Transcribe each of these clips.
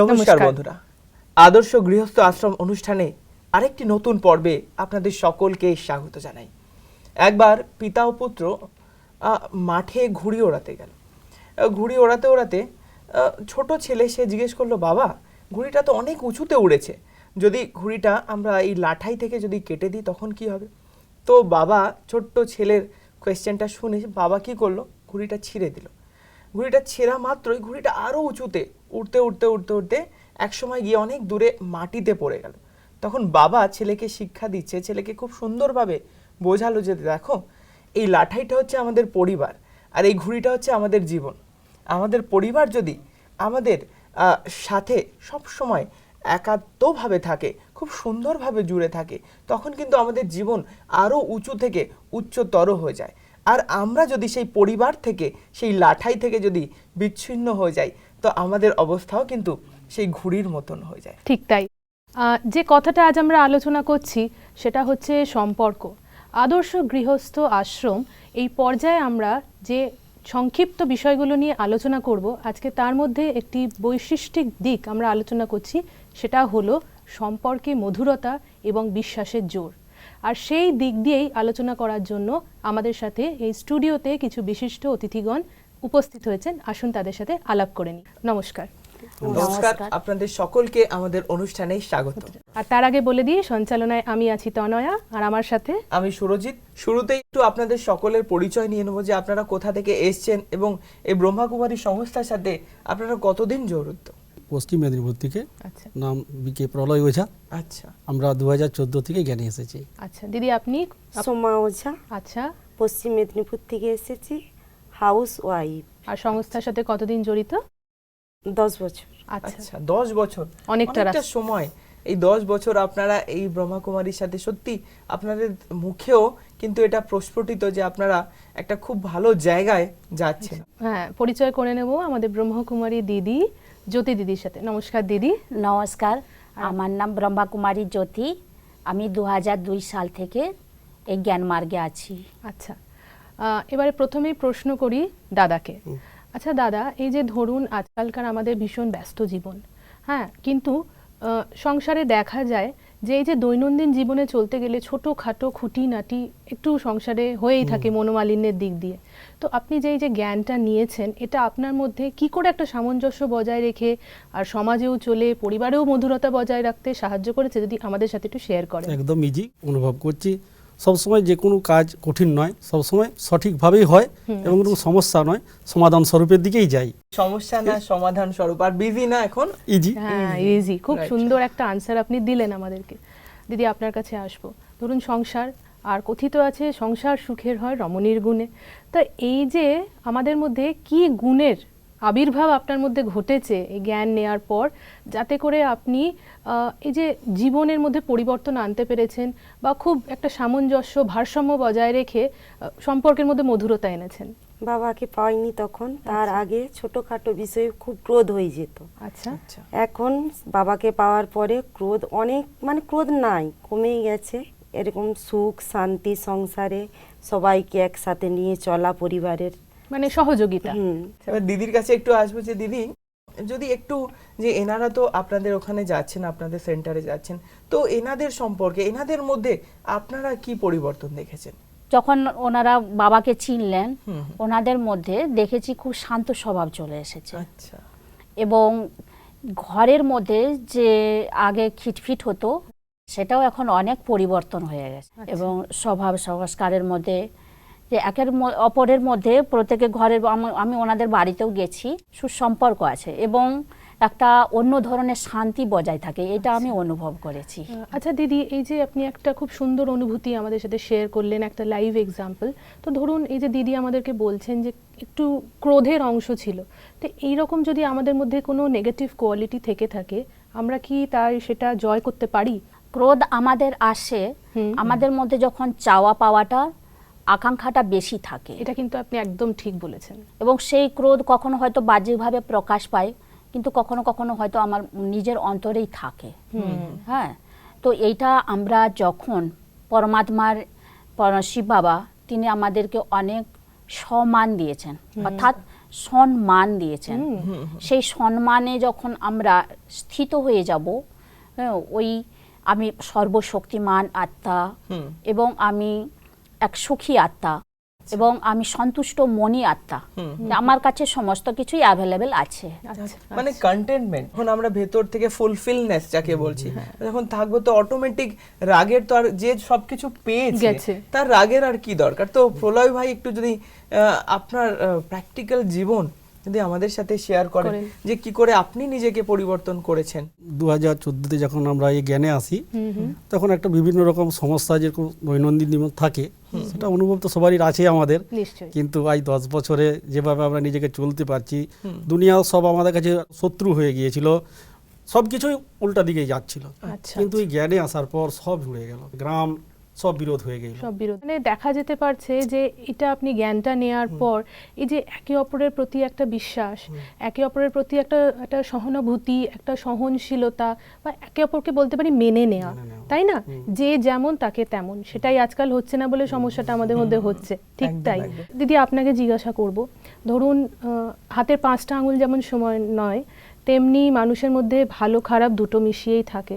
নমস্কার। বন্ধুরা। আদর্শ গৃহস্থ আশ্রম অনুষ্ঠানে আরেকটি নতুন পর্বে আপনাদের সকলকে স্বাগত জানাই। একবার পিতা ও পুত্র মাঠে ঘুড়ি ওড়াতে গেল। ঘুড়ি ওড়াতে ওড়াতে ছোট ছেলে সে জিজ্ঞেস করল বাবা ঘুড়িটা তো অনেক উঁচুতে উড়েছে। যদি ঘুড়িটা আমরা এই লাঠাই থেকে যদি কেটে দিই তখন কি হবে? তো বাবা ছোট্ট ছেলের কোয়েশ্চেনটা শুনে বাবা কি করল? ঘুড়িটা ছিঁড়ে দিল। ঘুড়িটা ছেঁড়া মাত্রই ঘুড়িটা আরও উঁচুতে উঠতে উঠতে উঠতে উঠতে একসময় গিয়ে অনেক দূরে মাটিতে পড়ে গেল। তখন বাবা ছেলেকে শিক্ষা দিচ্ছে, ছেলেকে খুব সুন্দরভাবে বোঝালো যে দেখো, এই লাঠাইটা হচ্ছে আমাদের পরিবার আর এই ঘুড়িটা হচ্ছে আমাদের জীবন। আমাদের পরিবার যদি আমাদের সাথে সব সময় একাত্মভাবে থাকে, খুব সুন্দরভাবে জুড়ে থাকে, তখন কিন্তু আমাদের জীবন আরও উঁচু থেকে উচ্চতর হয়ে যায়। আর আমরা যদি সেই পরিবার থেকে, সেই লাঠাই থেকে যদি বিচ্ছিন্ন হয়ে যাই, তো আমাদের অবস্থাও কিন্তু সেই ঘুড়ির মতন হয়ে যায়। ঠিক তাই। যে কথাটা আজ আমরা আলোচনা করছি, সেটা হচ্ছে সম্পর্ক। আদর্শ গৃহস্থ আশ্রম, এই পর্যায়ে আমরা যে সংক্ষিপ্ত বিষয়গুলো নিয়ে আলোচনা করব, আজকে তার মধ্যে একটি বৈশিষ্ট্যিক দিক আমরা আলোচনা করছি, সেটা হলো সম্পর্কে মধুরতা এবং বিশ্বাসের জোর। আর সেই দিক দিয়েই আলোচনা করার জন্য আমাদের সাথে এই স্টুডিওতে কিছু বিশিষ্ট অতিথিগণ উপস্থিত হয়েছেন। আসুন তাদের সাথে আলাপ করে নিই। নমস্কার। নমস্কার। আপনাদের সকলকে আমাদের অনুষ্ঠানে স্বাগত। আর তার আগে বলে দিই সঞ্চালনায় আমি আছি তনয়া আর আমার সাথে আমি সুরজিৎ। শুরুতেই একটু আপনাদের সকলের পরিচয় নিয়ে নেব যে আপনারা কোথা থেকে এসছেন এবং এই ব্রহ্মাকুমারী সংস্থার সাথে আপনারা কতদিন জড়িত? পশ্চিম মেদিনীপুর থেকে আচ্ছা। নাম বিকে প্রলয় ওঝা। আচ্ছা। আমরা দু হাজার চোদ্দ থেকে জ্ঞানে এসেছি। আচ্ছা দিদি আপনি? সোমা ওঝা। আচ্ছা। পশ্চিম মেদিনীপুর থেকে এসেছি হাউস ওয়াইফ। আর সংস্থার সাথে কতদিন জড়িত? দশ বছর। আচ্ছা। আচ্ছা দশ বছর? অনেকটা অনেকটা সময়। এই দশ বছর আপনারা এই ব্রহ্মাকুমারীর সাথে সত্যি আপনাদের মুখেও কিন্তু এটা প্রস্ফুটিত যে আপনারা একটা খুব ভালো জায়গায় যাচ্ছেন। হ্যাঁ পরিচয় করে নেব আমাদের ব্রহ্মকুমারী দিদি। জ্যোতি দিদির সাথে। নমস্কার দিদি। নমস্কার আমার নাম ব্রহ্মা কুমারী জ্যোতি। আমি দু দুই সাল থেকে এই জ্ঞান মার্গে আছি। আচ্ছা। এবারে প্রথমেই প্রশ্ন করি দাদাকে। আচ্ছা দাদা এই যে ধরুন আজকালকার আমাদের ভীষণ ব্যস্ত জীবন হ্যাঁ কিন্তু সংসারে দেখা যায় যে এই যে দৈনন্দিন জীবনে চলতে গেলে ছোটোখাটো খুঁটিনাটি একটু সংসারে হয়েই থাকে মনোমালিন্যের দিক দিয়ে। তো আপনি যে এই যে জ্ঞানটা নিয়েছেন এটা আপনার মধ্যে কি করে একটা সামঞ্জস্য বজায় রেখে আর সমাজেও চলে পরিবারেও মধুরতা বজায় রাখতে সাহায্য করেছে যদি আমাদের সাথে একটু শেয়ার করেন? একদম ইজি অনুভব করছি। সবসময় যে কোনো কাজ কঠিন নয় সবসময় সঠিকভাবেই হয় এবং কোনো সমস্যা নয় সমাধান স্বরূপের দিকেই যাই। সমস্যা না সমাধান স্বরূপ। আর বিজি না এখন? ইজি হ্যাঁ ইজি খুব সুন্দর একটা আনসার আপনি দিলেন আমাদেরকে। দিদি আপনার কাছে আসব। ধরুন সংসার আর কথিত আছে সংসার সুখের হয় রমণীর গুণে। তা এই যে আমাদের মধ্যে কি গুণের আবির্ভাব আপনার মধ্যে ঘটেছে এই জ্ঞান নেয়ার পর যাতে করে আপনি এই যে জীবনের মধ্যে পরিবর্তন আনতে পেরেছেন বা খুব একটা সামঞ্জস্য ভারসাম্য বজায় রেখে সম্পর্কের মধ্যে মধুরতা এনেছেন। বাবাকে পাইনি তখন? তার আগে ছোটখাটো বিষয়ে খুব ক্রোধ হয়ে যেত। আচ্ছা। আচ্ছা। এখন বাবাকে পাওয়ার পরে ক্রোধ অনেক মানে ক্রোধ নাই কমেই গেছে। এরকম সুখ শান্তি সংসারে সবাইকে একসাথে নিয়ে চলা পরিবারের মানে সহযোগিতা। হুম এবার দিদির কাছে একটু আসব যে দিদি যদি একটু যে এনারা তো আপনাদের ওখানে যাচ্ছেন আপনাদের সেন্টারে যাচ্ছেন তো এনাদের সম্পর্কে এনাদের মধ্যে আপনারা কি পরিবর্তন দেখেছেন? যখন ওনারা বাবাকে চিনলেন ওনাদের মধ্যে দেখেছি খুব শান্ত স্বভাব চলে এসেছে। আচ্ছা। এবং ঘরের মধ্যে যে আগে খিটফিট হতো সেটাও এখন অনেক পরিবর্তন হয়ে গেছে। এবং স্বভাব সংস্কারের মধ্যে যে একের অপরের মধ্যে প্রত্যেকে ঘরের আমি- আমি ওনাদের বাড়িতেও গেছি সুসম্পর্ক আছে এবং একটা অন্য ধরনের শান্তি বজায় থাকে এটা আমি অনুভব করেছি। আচ্ছা দিদি এই যে আপনি একটা খুব সুন্দর অনুভূতি আমাদের সাথে শেয়ার করলেন একটা লাইভ এক্সাম্পল তো ধরুন এই যে দিদি আমাদেরকে বলছেন যে একটু ক্রোধের অংশ ছিল তো এইরকম যদি আমাদের মধ্যে কোনো নেগেটিভ কোয়ালিটি থেকে থাকে আমরা কি তাই সেটা জয় করতে পারি? ক্রোধ আমাদের আসে আমাদের মধ্যে যখন চাওয়া পাওয়াটা আকাঙ্ক্ষাটা বেশি থাকে। এটা কিন্তু আপনি একদম ঠিক বলেছেন। এবং সেই ক্রোধ কখনো হয়তো বাহ্যিকভাবে প্রকাশ পায় কিন্তু কখনো কখনো হয়তো আমার নিজের অন্তরেই থাকে। হ্যাঁ? তো এইটা আমরা যখন পরমাত্মার শিব বাবা তিনি আমাদেরকে অনেক সম্মান দিয়েছেন অর্থাৎ সম্মান দিয়েছেন। সেই সম্মানে যখন আমরা স্থিত হয়ে যাব হ্যাঁ, ওই আমি সর্বশক্তিমান আত্মা এবং আমি এক সুখী আত্মা এবং আমি সন্তুষ্ট মনি আত্মা। আমার কাছে সমস্ত কিছুই অ্যাভেলেবেল আছে। আচ্ছা। মানে কন্টেন্টমেন্ট এখন আমরা ভেতর থেকে ফুলফিলনেস যাকে বলছি যখন থাকব তো অটোমেটিক রাগের তো আর যে সবকিছু পেয়েছে গেছে। তার রাগের আর কি দরকার? তো প্রলয় ভাই একটু যদি আহ, আপনার প্র্যাকটিক্যাল জীবন যদি আমাদের সাথে শেয়ার করেন। যে কি করে আপনি নিজেকে পরিবর্তন করেছেন? দু হাজার চোদ্দোতে যখন আমরা এই জ্ঞানে আসি তখন একটা বিভিন্ন রকম সমস্যা যেরকম দৈনন্দিন জীবন থাকে সেটা অনুভব তো সবারই আছে আমাদের। কিন্তু আজ দশ বছরে যেভাবে আমরা নিজেকে চলতে পারছি দুনিয়া সব আমাদের কাছে শত্রু হয়ে গিয়েছিল সব কিছুই উল্টা দিকে যাচ্ছিল। আচ্ছা কিন্তু এই জ্ঞানে আসার পর সব জুড়ে গেল। গ্রাম সব বিরোধ হয়ে গেল। সব বিরোধ। মানে দেখা যেতে পারছে যে এটা আপনি জ্ঞানটা নেওয়ার পর এই যে একে অপরের প্রতি একটা বিশ্বাস একে অপরের প্রতি একটা একটা সহানুভূতি একটা সহনশীলতা বা একে অপরকে বলতে পারি মেনে নেওয়া তাই না? যে যেমন তাকে তেমন। সেটাই আজকাল হচ্ছে না বলে সমস্যাটা আমাদের মধ্যে হচ্ছে। ঠিক তাই। দিদি আপনাকে জিজ্ঞাসা করব। ধরুন আহ, হাতের পাঁচটা আঙুল যেমন সময় নয় তেমনি মানুষের মধ্যে ভালো খারাপ দুটো মিশিয়েই থাকে।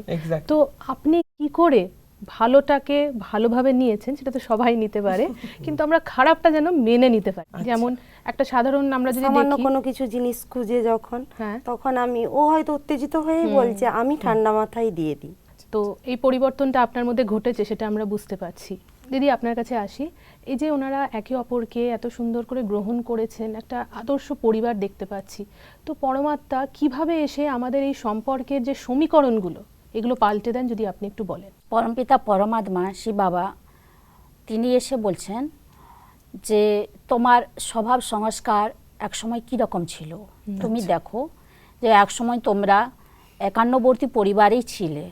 তো আপনি কি করে ভালোটাকে ভালোভাবে নিয়েছেন সেটা তো সবাই নিতে পারে কিন্তু আমরা খারাপটা যেন মেনে নিতে পারি। যেমন একটা সাধারণ আমরা যদি সামান্য দেখি কোনো কিছু জিনিস খুঁজে যখন হ্যাঁ। তখন আমি ও হয়তো উত্তেজিত হয়ে বলছে আমি ঠান্ডা মাথায় দিয়ে দিই। তো এই পরিবর্তনটা আপনার মধ্যে ঘটেছে সেটা আমরা বুঝতে পারছি। দিদি আপনার কাছে আসি। এই যে ওনারা একে অপরকে এত সুন্দর করে গ্রহণ করেছেন একটা আদর্শ পরিবার দেখতে পাচ্ছি। তো পরমাত্মা কীভাবে এসে আমাদের এই সম্পর্কের যে সমীকরণগুলো এগুলো পাল্টে দেন যদি আপনি একটু বলেন। পরমপিতা পরমাত্মা শিব বাবা তিনি এসে বলছেন যে তোমার স্বভাব সংস্কার একসময় কীরকম ছিল? তুমি দেখো যে একসময় তোমরা একান্নবর্তী পরিবারেই ছিলে।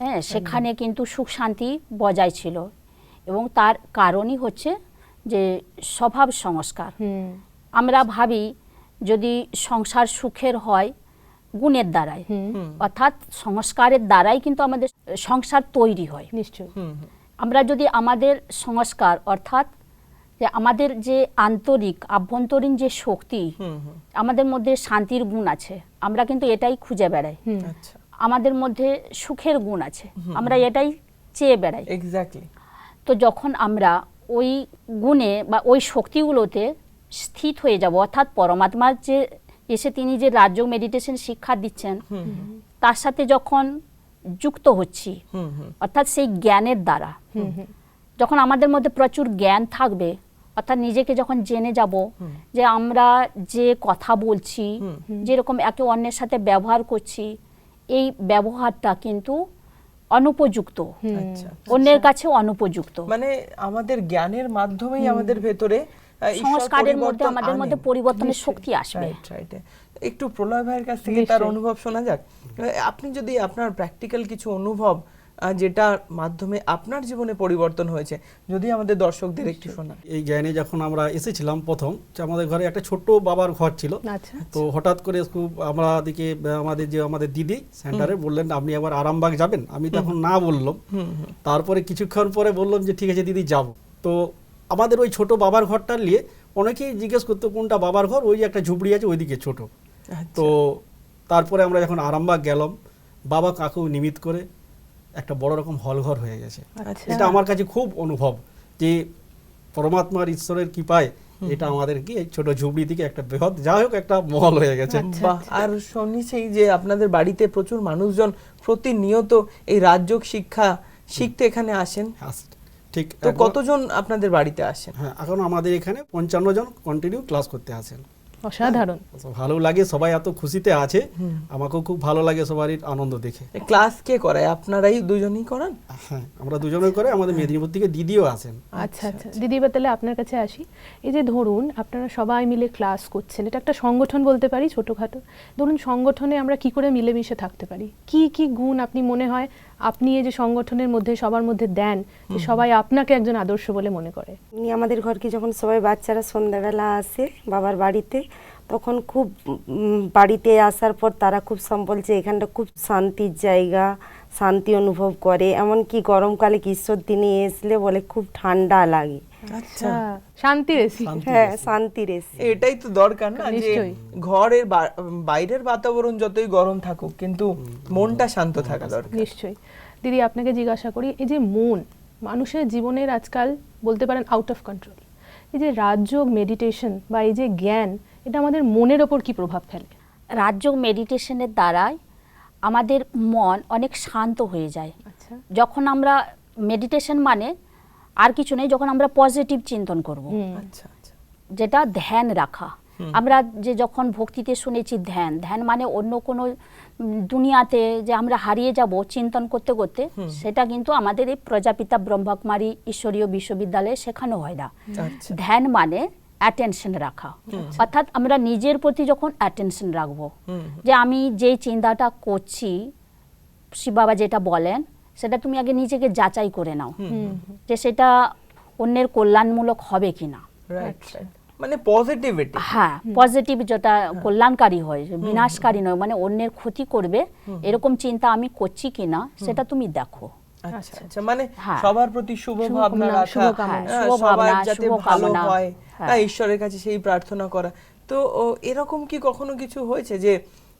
হ্যাঁ সেখানে কিন্তু সুখ শান্তি বজায় ছিল এবং তার কারণই হচ্ছে যে স্বভাব সংস্কার। আমরা ভাবি যদি সংসার সুখের হয় গুণের দ্বারাই অর্থাৎ সংস্কারের দ্বারাই কিন্তু আমাদের সংসার তৈরি হয়। নিশ্চয়ই। আমরা যদি আমাদের সংস্কার অর্থাৎ যে আমাদের যে আন্তরিক আভ্যন্তরীণ যে শক্তি আমাদের মধ্যে শান্তির গুণ আছে। আমরা কিন্তু এটাই খুঁজে বেড়াই। আচ্ছা। আমাদের মধ্যে সুখের গুণ আছে। আমরা এটাই চেয়ে বেড়াই। এক্স্যাক্টলি তো যখন আমরা ওই গুণে বা ওই শক্তিগুলোতে স্থিত হয়ে যাব অর্থাৎ পরমাত্মার যে এসে তিনি যে রাজ্য মেডিটেশন শিক্ষা দিচ্ছেন তার সাথে যখন যুক্ত হচ্ছি অর্থাৎ সেই জ্ঞানের দ্বারা যখন আমাদের মধ্যে প্রচুর জ্ঞান থাকবে অর্থাৎ নিজেকে যখন জেনে যাব যে আমরা যে কথা বলছি যেরকম একে অন্যের সাথে ব্যবহার করছি এই ব্যবহারটা কিন্তু অনুপযুক্ত। আচ্ছা। অন্যের কাছে অনুপযুক্ত। মানে আমাদের জ্ঞানের মাধ্যমেই আমাদের ভেতরে সংস্কারের মধ্যে আমাদের মধ্যে পরিবর্তনের শক্তি আসবে। একটু প্রলয় ভাইয়ের কাছ থেকে তার অনুভব শোনা যাক। আপনি যদি আপনার প্র্যাকটিক্যাল কিছু অনুভব যেটার মাধ্যমে আপনার জীবনে পরিবর্তন হয়েছে যদি আমাদের দর্শকদের একটু শোনান। এই জ্ঞানে যখন আমরা এসেছিলাম প্রথম যে আমাদের ঘরে একটা ছোট্ট বাবার ঘর ছিল। আচ্ছা তো হঠাৎ করে খুব আমরা দিকে আমাদের যে আমাদের দিদি সেন্টারে বললেন আপনি একবার আরামবাগ যাবেন? আমি তখন না বললাম। তারপরে কিছুক্ষণ পরে বললাম যে ঠিক আছে দিদি যাব। তো আমাদের ওই ছোট বাবার ঘরটা নিয়ে অনেকেই জিজ্ঞেস করতো কোনটা বাবার ঘর? ওই যে একটা ঝুপড়ি আছে ওইদিকে ছোট। তো তারপরে আমরা যখন আরামবাগ গেলাম বাবা কাকু নিমিত করে একটা বড় রকম হল ঘর হয়ে গেছে। আচ্ছা। এটা আমার কাছে খুব অনুভব যে পরমাত্মার ঈশ্বরের কৃপায় এটা আমাদের কি এই ছোট ঝুপড়ি থেকে একটা বৃহৎ যাই হোক একটা মহল হয়ে গেছে। আচ্ছা, আর শুনেছি যে আপনাদের বাড়িতে প্রচুর মানুষজন প্রতিনিয়ত এই রাজযোগ শিক্ষা শিখতে এখানে আসেন। আস- ঠিক তো কতজন আপনাদের বাড়িতে আসেন? হ্যাঁ এখন আমাদের এখানে পঞ্চান্ন জন কন্টিনিউ ক্লাস করতে আসেন। অসাধারণ। ভালো লাগে সবাই এত খুশিতে আছে। আমাকেও খুব ভালো লাগে সবারই আনন্দ দেখে। ক্লাস কে করায়? আপনারাই দুজনেই করান? হ্যাঁ আমরা দুজনে করে আমাদের মেদিনীপুর থেকে দিদিও আসেন আচ্ছা আচ্ছা দিদি এবার তাহলে আপনার কাছে আসি। এই যে ধরুন আপনারা সবাই মিলে ক্লাস করছেন এটা একটা সংগঠন বলতে পারি ছোটখাটো। ধরুন সংগঠনে আমরা কি করে মিলেমিশে থাকতে পারি? কি কি গুণ আপনি মনে হয় আপনি এই যে সংগঠনের মধ্যে সবার মধ্যে দেন সবাই আপনাকে একজন আদর্শ বলে মনে করে। এমনি আমাদের ঘরকে যখন সবাই বাচ্চারা সন্ধ্যাবেলা আসে বাবার বাড়িতে তখন খুব বাড়িতে আসার পর তারা খুব সব বলছে এখানটা খুব শান্তির জায়গা শান্তি অনুভব করে। এমনকি গরমকালে গ্রীষ্মর দিনে আসলে বলে খুব ঠান্ডা লাগে। আচ্ছা। শান্তির এসি হ্যাঁ শান্তির এসে এটাই তো দরকার না যে ঘরের বা- বাইরের বাতাবরণ যতই গরম থাকুক কিন্তু মনটা শান্ত থাকা দরকার। নিশ্চয়ই। দিদি আপনাকে জিজ্ঞাসা করি এই যে মন মানুষের জীবনের আজকাল বলতে পারেন আউট অফ কন্ট্রোল এই যে রাজযোগ মেডিটেশন বা এই যে জ্ঞান এটা আমাদের মনের ওপর কি প্রভাব ফেলে? রাজযোগ মেডিটেশনের দ্বারাই আমাদের মন অনেক শান্ত হয়ে যায়। আচ্ছা। যখন আমরা মেডিটেশন মানে আর কিছু নেই যখন আমরা পজিটিভ চিন্তন করব। আচ্ছা আচ্ছা। যেটা ধ্যান রাখা। আমরা যে যখন ভক্তিতে শুনেছি ধ্যান ধ্যান মানে অন্য কোনো দুনিয়াতে যে আমরা হারিয়ে যাব চিন্তন করতে করতে সেটা কিন্তু আমাদের এই প্রজাপিতা ব্রহ্মকুমারী ঈশ্বরীয় বিশ্ববিদ্যালয়ে শেখানো হয় না। আচ্ছা। ধ্যান মানে অ্যাটেনশন রাখা। অর্থাৎ আমরা নিজের প্রতি যখন অ্যাটেনশন রাখব যে আমি যে চিন্তাটা করছি শিব বাবা যেটা বলেন সেটা তুমি আগে নিজেকে যাচাই করে নাও। যে সেটা অন্যের কল্যাণমূলক হবে কিনা। রাইট মানে পজিটিভিটি হ্যাঁ পজিটিভ যেটা কল্যাণকারী হয় বিনাশকারী নয় মানে অন্যের ক্ষতি করবে এরকম চিন্তা আমি করছি কিনা সেটা তুমি দেখো। আচ্ছা আচ্ছা মানে হ্যাঁ। সবার প্রতি শুভ ভাবনা রাখা হ্যাঁ, সবার যাতে ভালো হয় হ্যাঁ। হ্যাঁ, ঈশ্বরের কাছে সেই প্রার্থনা করা। তো এরকম কি কখনো কিছু হয়েছে যে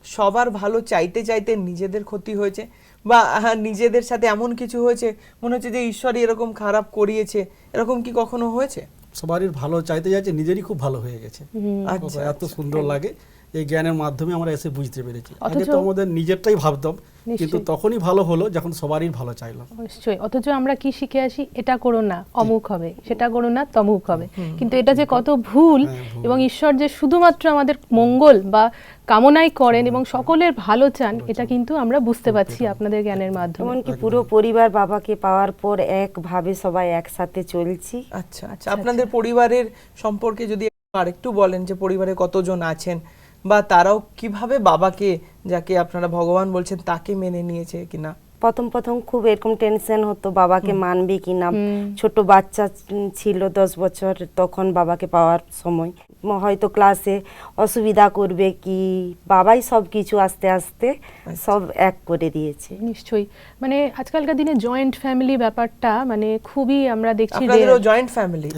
সবার ভালো চাইতে চাইতে নিজেদের ক্ষতি হয়েছে? বা হ্যাঁ, নিজেদের সাথে এমন কিছু হয়েছে মনে হচ্ছে যে ঈশ্বরই এরকম খারাপ করিয়েছে এরকম কি কখনো হয়েছে? সবারই ভালো চাইতে যাচ্ছে নিজেরই খুব ভালো হয়ে গেছে। আচ্ছা এত সুন্দর লাগে। এই জ্ঞানের মাধ্যমে আমরা এসে বুঝতে পেরেছি। আগে অথচ- তো আমাদের নিজেরটাই ভাবতাম কিন্তু তখনই ভালো হলো যখন সবারই ভালো চাইলাম। নিশ্চয়ই। অথচ আমরা কি শিখে আসি? এটা করো না অমুক হবে। সেটা করো না তমুক হবে। কিন্তু এটা যে কত ভুল হ্যাঁ, ভুল। এবং ঈশ্বর যে শুধুমাত্র আমাদের মঙ্গল বা কামনাই করেন এবং সকলের ভালো চান এটা কিন্তু আমরা বুঝতে পারছি আপনাদের জ্ঞানের মাধ্যমে। এমনকি পুরো পরিবার বাবাকে পাওয়ার পর একভাবে সবাই একসাথে চলছি। আচ্ছা আচ্ছা। আপনাদের পরিবারের সম্পর্কে যদি আরেকটু বলেন যে পরিবারে কতজন আছেন? বা তারাও কীভাবে বাবাকে যাকে আপনারা ভগবান বলছেন তাকে মেনে নিয়েছে কিনা? প্রথম প্রথম খুব এরকম টেনশন হতো বাবাকে মানবে কি না ছোট বাচ্চা ছিল দশ বছর তখন বাবাকে পাওয়ার সময়। হয়তো ক্লাসে অসুবিধা করবে কি বাবাই সব কিছু আস্তে আস্তে সব এক করে দিয়েছে। নিশ্চয়ই। মানে আজকালকার দিনে জয়েন্ট ফ্যামিলি ব্যাপারটা মানে খুবই আমরা দেখছি জয়েন্ট ফ্যামিলি।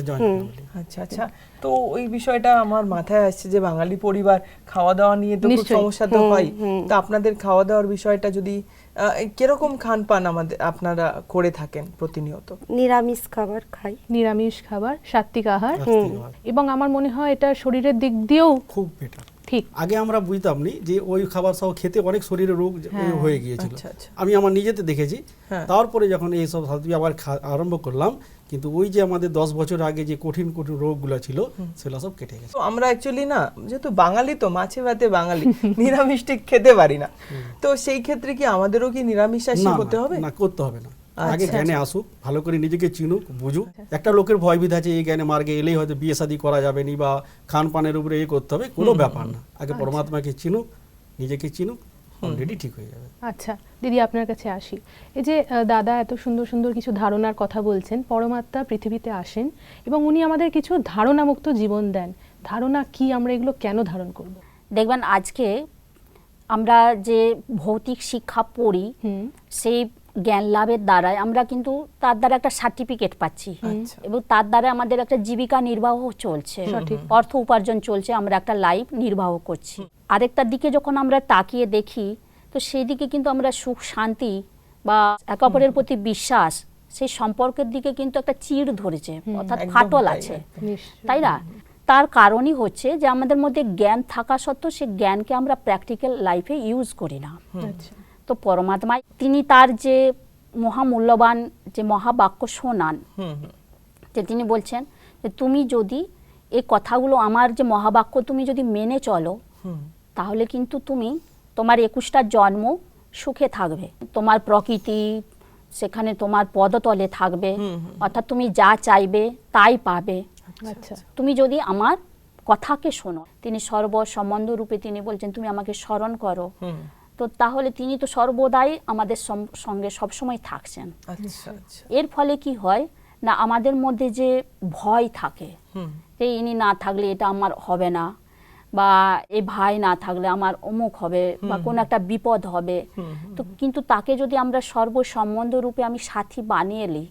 আচ্ছা আচ্ছা। তো ওই বিষয়টা আমার মাথায় আসছে যে বাঙালি পরিবার খাওয়া দাওয়া নিয়ে তো খুব সমস্যা তো হয়। তো আপনাদের খাওয়া দাওয়ার বিষয়টা যদি আহ, কীরকম খান পান আমাদের আপনারা করে থাকেন প্রতিনিয়ত? নিরামিষ খাবার খাই। নিরামিষ খাবার সাত্বিক আহার। এবং আমার মনে হয় এটা শরীরের দিক দিয়েও খুব বেটার ঠিক। আগে আমরা বুঝতাম নি যে ওই খাবার সব খেতে অনেক শরীরে রোগ হ্যাঁ। হয়ে গিয়েছিল। আচ্ছা, আচ্ছা। আমি আমার নিজেতে দেখেছি। হ্যাঁ। তারপরে যখন এই সব আবার আরম্ভ করলাম কিন্তু ওই যে আমাদের দশ বছর আগে যে কঠিন কঠিন রোগগুলো ছিল সেগুলো সব কেটে গেছে। আমরা অ্যাকচুয়ালি না যেহেতু বাঙালি তো মাছে ভাতে বাঙালি নিরামিষ ঠিক খেতে পারি না। তো সেই ক্ষেত্রে কি আমাদেরও কি নিরামিষাশী না, হতে হবে? না করতে হবে না। আগে আচ্ছা, জ্ঞানে আসুক ভালো করে নিজেকে চিনুক বুঝুক। একটা লোকের ভয়বিদ আছে এই জ্ঞানে মার্গে এলেই হয়তো বিয়ে শাদী করা যাবে নি বা খান পানের উপরে এ করতে হবে কোনো ব্যাপার না। আগে পরমাত্মাকে চিনুক নিজেকে চিনুক অলরেডি ঠিক হয়ে যাবে। আচ্ছা দিদি আপনার কাছে আসি। এই যে দাদা এত সুন্দর সুন্দর কিছু ধারণার কথা বলছেন পরমাত্মা পৃথিবীতে আসেন এবং উনি আমাদের কিছু ধারণামুক্ত জীবন দেন। ধারণা কি? আমরা এগুলো কেন ধারণ করব? দেখবেন আজকে আমরা যে ভৌতিক শিক্ষা পড়ি হুম। সেই জ্ঞান লাভের দ্বারাই আমরা কিন্তু তার দ্বারা একটা সার্টিফিকেট পাচ্ছি। আচ্ছা। এবং তার দ্বারা আমাদের একটা জীবিকা নির্বাহ চলছে। অর্থ উপার্জন চলছে আমরা একটা লাইফ নির্বাহ করছি। আরেকটার দিকে যখন আমরা তাকিয়ে দেখি তো সেই দিকে কিন্তু আমরা সুখ শান্তি বা একে অপরের প্রতি বিশ্বাস সেই সম্পর্কের দিকে কিন্তু একটা চিড় ধরেছে অর্থাৎ ফাটল আছে। তাই না? তার কারণই হচ্ছে যে আমাদের মধ্যে জ্ঞান থাকা সত্ত্বেও সেই জ্ঞানকে আমরা প্র্যাকটিক্যাল লাইফে ইউজ করি না। আচ্ছা। তো পরমাত্মা তিনি তার যে মহামূল্যবান যে মহাবাক্য শোনান যে তিনি বলছেন যে তুমি যদি এই কথাগুলো আমার যে মহাবাক্য তুমি যদি মেনে চলো তাহলে কিন্তু তুমি তোমার একুশটা জন্ম সুখে থাকবে। তোমার প্রকৃতি সেখানে তোমার পদতলে থাকবে। অর্থাৎ তুমি যা চাইবে তাই পাবে। আচ্ছা তুমি যদি আমার কথাকে শোনো। তিনি সর্বসম্বন্ধ রূপে তিনি বলছেন তুমি আমাকে স্মরণ করো। তো তাহলে তিনি তো সর্বদাই আমাদের সঙ্গে সবসময় থাকছেন। আচ্ছা আচ্ছা। এর ফলে কি হয়? না আমাদের মধ্যে যে ভয় থাকে যে ইনি না থাকলে এটা আমার হবে না বা এই ভাই না থাকলে আমার অমুক হবে বা কোনো একটা বিপদ হবে। তো কিন্তু তাকে যদি আমরা সর্বসম্বন্ধ রূপে আমি সাথী বানিয়ে নিই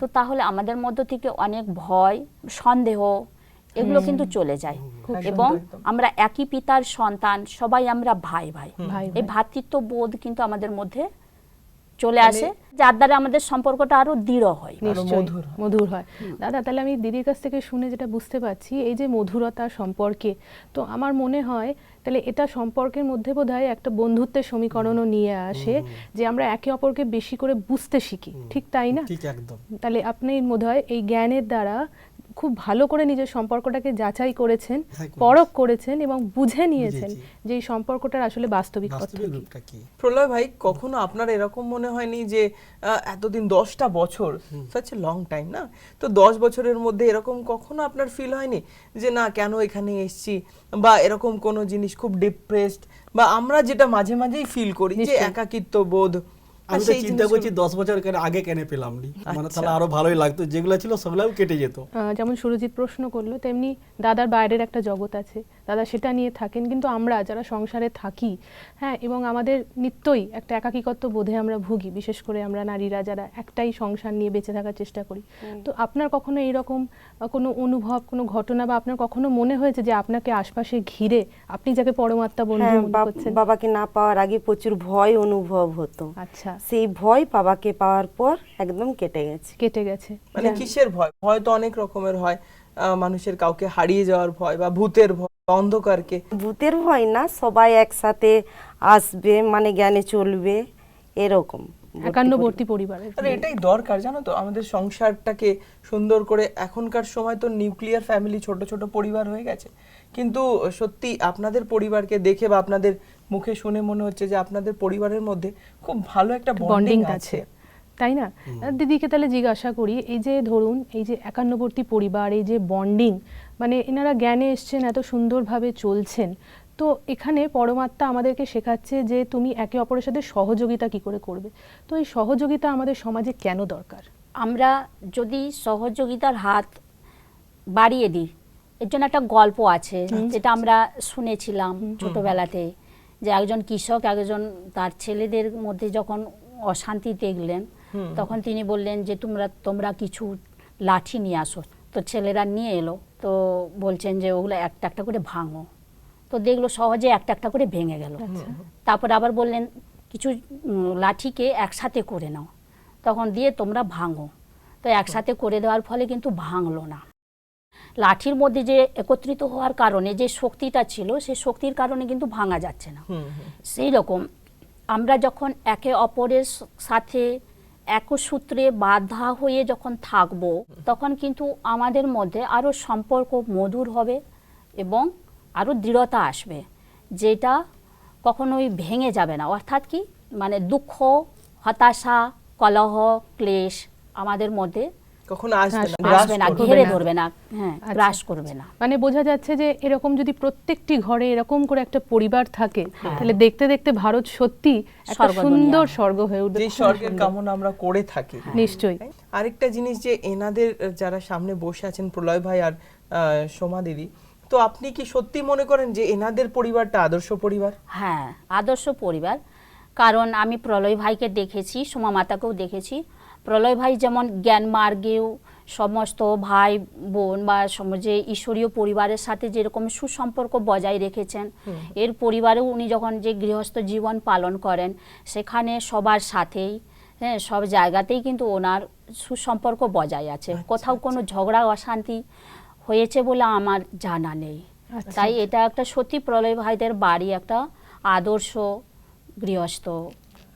তো তাহলে আমাদের মধ্য থেকে অনেক ভয় সন্দেহ এগুলো কিন্তু চলে যায়। এবং আমরা একই পিতার সন্তান সবাই আমরা ভাই ভাই। ভাই এই ভ্রাতৃত্ব বোধ কিন্তু আমাদের মধ্যে চলে আসে যার দ্বারা আমাদের সম্পর্কটা আরও দৃঢ় হয়। নিশ্চয়ই মধুর হয়। মধুর হয়। দাদা তাহলে আমি দিদির কাছ থেকে শুনে যেটা বুঝতে পারছি এই যে মধুরতা সম্পর্কে তো আমার মনে হয় তাহলে এটা সম্পর্কের মধ্যে বোধহয় একটা বন্ধুত্বের সমীকরণও নিয়ে আসে যে আমরা একে অপরকে বেশি করে বুঝতে শিখি। ঠিক তাই না? ঠিক একদম। তাহলে আপনি বোধহয় এই জ্ঞানের দ্বারা খুব ভালো করে নিজের সম্পর্কটাকে যাচাই করেছেন পরখ করেছেন এবং বুঝে নিয়েছেন যে এই সম্পর্কটার আসলে বাস্তবিক কি। রূপটা কি? প্রলয় ভাই কখনো আপনার এরকম মনে হয়নি যে আহ, এতদিন দশটা বছর সাচ লং টাইম না? তো দশ বছরের মধ্যে এরকম কখনো আপনার ফিল হয়নি যে না কেন এখানে এসেছি? বা এরকম কোনো জিনিস খুব ডিপ্রেসড বা আমরা যেটা মাঝে মাঝেই ফিল করি যে। একাকিত্ব বোধ আমি তো চিন্তা করছি দশ বছর কেন আগে কেন পেলাম নি? মানে আচ্ছা। তাহলে আরও ভালোই লাগতো। যেগুলো ছিল সেগুলোও কেটে যেত। যেমন সুরজিৎ প্রশ্ন করল তেমনি দাদার বাইরের একটা জগৎ আছে। দাদা সেটা নিয়ে থাকেন কিন্তু আমরা যারা সংসারে থাকি হ্যাঁ এবং আমাদের নিত্যই একটা একাকিকত্ব বোধে আমরা ভুগি বিশেষ করে আমরা নারীরা যারা একটাই সংসার নিয়ে বেঁচে থাকার চেষ্টা করি। তো আপনার কখনো এইরকম কোনো অনুভব কোনো ঘটনা বা আপনার কখনো মনে হয়েছে যে আপনাকে আশপাশে ঘিরে আপনি যাকে পরমাত্মা বন্ধু হ্যাঁ বাবাকে না পাওয়ার আগে প্রচুর ভয় অনুভব হতো। আচ্ছা। সেই ভয় বাবাকে পাওয়ার পর একদম কেটে গেছে। কেটে গেছে। মানে কিসের ভয়? ভয় তো অনেক রকমের হয়। আহ, মানুষের কাউকে হারিয়ে যাওয়ার ভয় বা ভূতের ভয়। অন্ধকারকে। ভূতের ভয় না সবাই একসাথে আসবে মানে জ্ঞানে চলবে এরকম। একান্নবর্তী পরিবারের আরে এটাই দরকার জানো তো? আমাদের সংসারটাকে সুন্দর করে এখনকার সময় তো নিউক্লিয়ার ফ্যামিলি ছোট ছোট পরিবার হয়ে গেছে। কিন্তু সত্যি আপনাদের পরিবারকে দেখে বা আপনাদের মুখে শুনে মনে হচ্ছে যে আপনাদের পরিবারের মধ্যে খুব ভালো একটা বন্ডিং আছে। তাই না? দিদিকে তাহলে জিজ্ঞাসা করি এই যে ধরুন এই যে একান্নবর্তী পরিবার এই যে বন্ডিং মানে এনারা জ্ঞানে এসছেন এত সুন্দরভাবে চলছেন। তো এখানে পরমাত্মা আমাদেরকে শেখাচ্ছে যে তুমি একে অপরের সাথে সহযোগিতা কি করে করবে। তো এই সহযোগিতা আমাদের সমাজে কেন দরকার? আমরা যদি সহযোগিতার হাত বাড়িয়ে দিই এর জন্য একটা গল্প আছে যেটা আমরা শুনেছিলাম ছোটবেলাতে যে একজন কৃষক একজন তার ছেলেদের মধ্যে যখন অশান্তি দেখলেন তখন তিনি বললেন যে তোমরা তোমরা কিছু লাঠি নিয়ে আসো। তো ছেলেরা নিয়ে এলো। তো বলছেন যে ওগুলো একটা একটা করে ভাঙো। তো দেখল সহজে একটা একটা করে ভেঙে গেল। তারপর আবার বললেন কিছু লাঠিকে একসাথে করে নাও। তখন দিয়ে তোমরা ভাঙো। তো একসাথে করে দেওয়ার ফলে কিন্তু ভাঙলো না। লাঠির মধ্যে যে একত্রিত হওয়ার কারণে যে শক্তিটা ছিল সেই শক্তির কারণে কিন্তু ভাঙা যাচ্ছে না। হুম, হুম। সেই রকম আমরা যখন একে অপরের সাথে একসূত্রে বাধা হয়ে যখন থাকব, তখন কিন্তু আমাদের মধ্যে আরও সম্পর্ক মধুর হবে এবং আরও দৃঢ়তা আসবে, যেটা কখনোই ভেঙে যাবে না। অর্থাৎ কি? মানে দুঃখ, হতাশা, কলহ, ক্লেশ আমাদের মধ্যে কখনো আসবে না আসবে না ঘেরে ধরবে না হ্যাঁ আচ্ছা। গ্রাস করবে না। মানে বোঝা যাচ্ছে যে এরকম যদি প্রত্যেকটি ঘরে এরকম করে একটা পরিবার থাকে তাহলে দেখতে দেখতে ভারত সত্যি একটা সুন্দর স্বর্গ হয়ে উঠবে যে স্বর্গের কামনা আমরা করে থাকি। নিশ্চয়ই। আরেকটা জিনিস যে এনাদের যারা সামনে বসে আছেন প্রলয় ভাই আর আহ, সোমা দিদি তো আপনি কি সত্যি মনে করেন যে এনাদের পরিবারটা আদর্শ পরিবার? হ্যাঁ আদর্শ পরিবার। কারণ আমি প্রলয় ভাইকে দেখেছি সোমা মাতাকেও দেখেছি। প্রলয় ভাই যেমন জ্ঞান মার্গেও সমস্ত ভাই বোন বা সমাজে ঈশ্বরীয় পরিবারের সাথে যেরকম সুসম্পর্ক বজায় রেখেছেন এর পরিবারেও উনি যখন যে গৃহস্থ জীবন পালন করেন সেখানে সবার সাথেই হ্যাঁ সব জায়গাতেই কিন্তু ওনার সুসম্পর্ক বজায় আছে। কোথাও কোনো ঝগড়া অশান্তি হয়েছে বলে আমার জানা নেই। আচ্ছা। তাই এটা একটা সত্যি প্রলয় ভাইদের বাড়ি একটা আদর্শ গৃহস্থ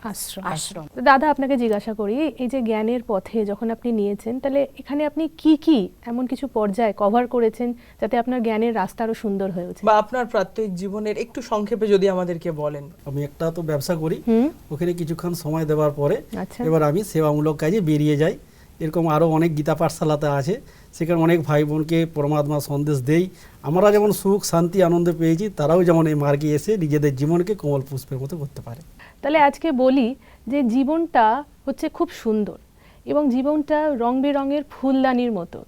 আশ্রম। আশ্রম। তো দাদা আপনাকে জিজ্ঞাসা করি এই যে জ্ঞানের পথে যখন আপনি নিয়েছেন তাহলে এখানে আপনি কি কি এমন কিছু পর্যায়ে কভার করেছেন যাতে আপনার জ্ঞানের রাস্তা আরও সুন্দর হয়ে ওঠে? বা আপনার প্রাত্যহিক জীবনের একটু সংক্ষেপে যদি আমাদেরকে বলেন। আমি একটা তো ব্যবসা করি ওখানে কিছুক্ষণ সময় দেওয়ার পরে আচ্ছা। এবার আমি সেবামূলক কাজে বেরিয়ে যাই। এরকম আরও অনেক গীতা পাঠশালাতে আছে সেখানে অনেক ভাই বোনকে পরমাত্মা সন্দেশ দেই। আমরা যেমন সুখ শান্তি আনন্দ পেয়েছি তারাও যেমন এই মার্গে এসে নিজেদের জীবনকে কোমল পুষ্পের মতো করতে পারে। তাহলে আজকে বলি যে জীবনটা হচ্ছে খুব সুন্দর এবং জীবনটা রং বেরঙের ফুলদানির মতো,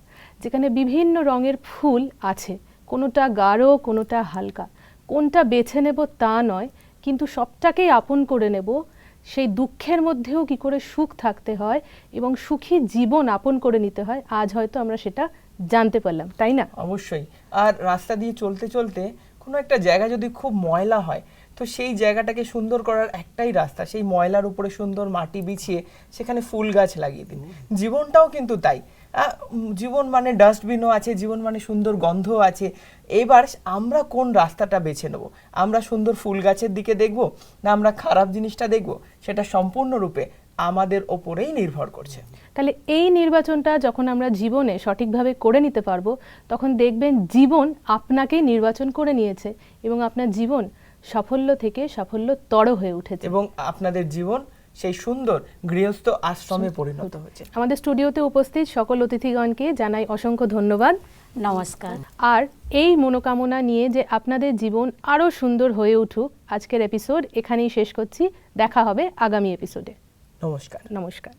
যেখানে বিভিন্ন রঙের ফুল আছে, কোনোটা গাঢ়, কোনোটা হালকা। কোনটা বেছে নেব তা নয়, কিন্তু সবটাকেই আপন করে নেব। সেই দুঃখের মধ্যেও কি করে সুখ থাকতে হয় এবং সুখী জীবন আপন করে নিতে হয়, আজ হয়তো আমরা সেটা জানতে পারলাম, তাই না? অবশ্যই। আর রাস্তা দিয়ে চলতে চলতে কোনো একটা জায়গা যদি খুব ময়লা হয় তো সেই জায়গাটাকে সুন্দর করার একটাই রাস্তা, সেই ময়লার উপরে সুন্দর মাটি বিছিয়ে সেখানে ফুল গাছ লাগিয়ে দিন। জীবনটাও কিন্তু তাই। জীবন মানে ডাস্টবিনও আছে, জীবন মানে সুন্দর গন্ধ আছে। এবার আমরা কোন রাস্তাটা বেছে নেব? আমরা সুন্দর ফুল গাছের দিকে দেখব না আমরা খারাপ জিনিসটা দেখব? সেটা সম্পূর্ণরূপে আমাদের ওপরেই নির্ভর করছে। তাহলে এই নির্বাচনটা যখন আমরা জীবনে সঠিকভাবে করে নিতে পারব, তখন দেখবেন জীবন আপনাকেই নির্বাচন করে নিয়েছে এবং আপনার জীবন সাফল্য থেকে সাফল্য সাফল্যতর হয়ে উঠেছে। এবং আপনাদের জীবন সেই সুন্দর গৃহস্থ আশ্রমে পরিণত হয়েছে। আমাদের স্টুডিওতে উপস্থিত সকল অতিথিগণকে জানাই অসংখ্য ধন্যবাদ। নমস্কার। আর এই মনোকামনা নিয়ে যে আপনাদের জীবন আরও সুন্দর হয়ে উঠুক আজকের এপিসোড এখানেই শেষ করছি। দেখা হবে আগামী এপিসোডে। নমস্কার। নমস্কার।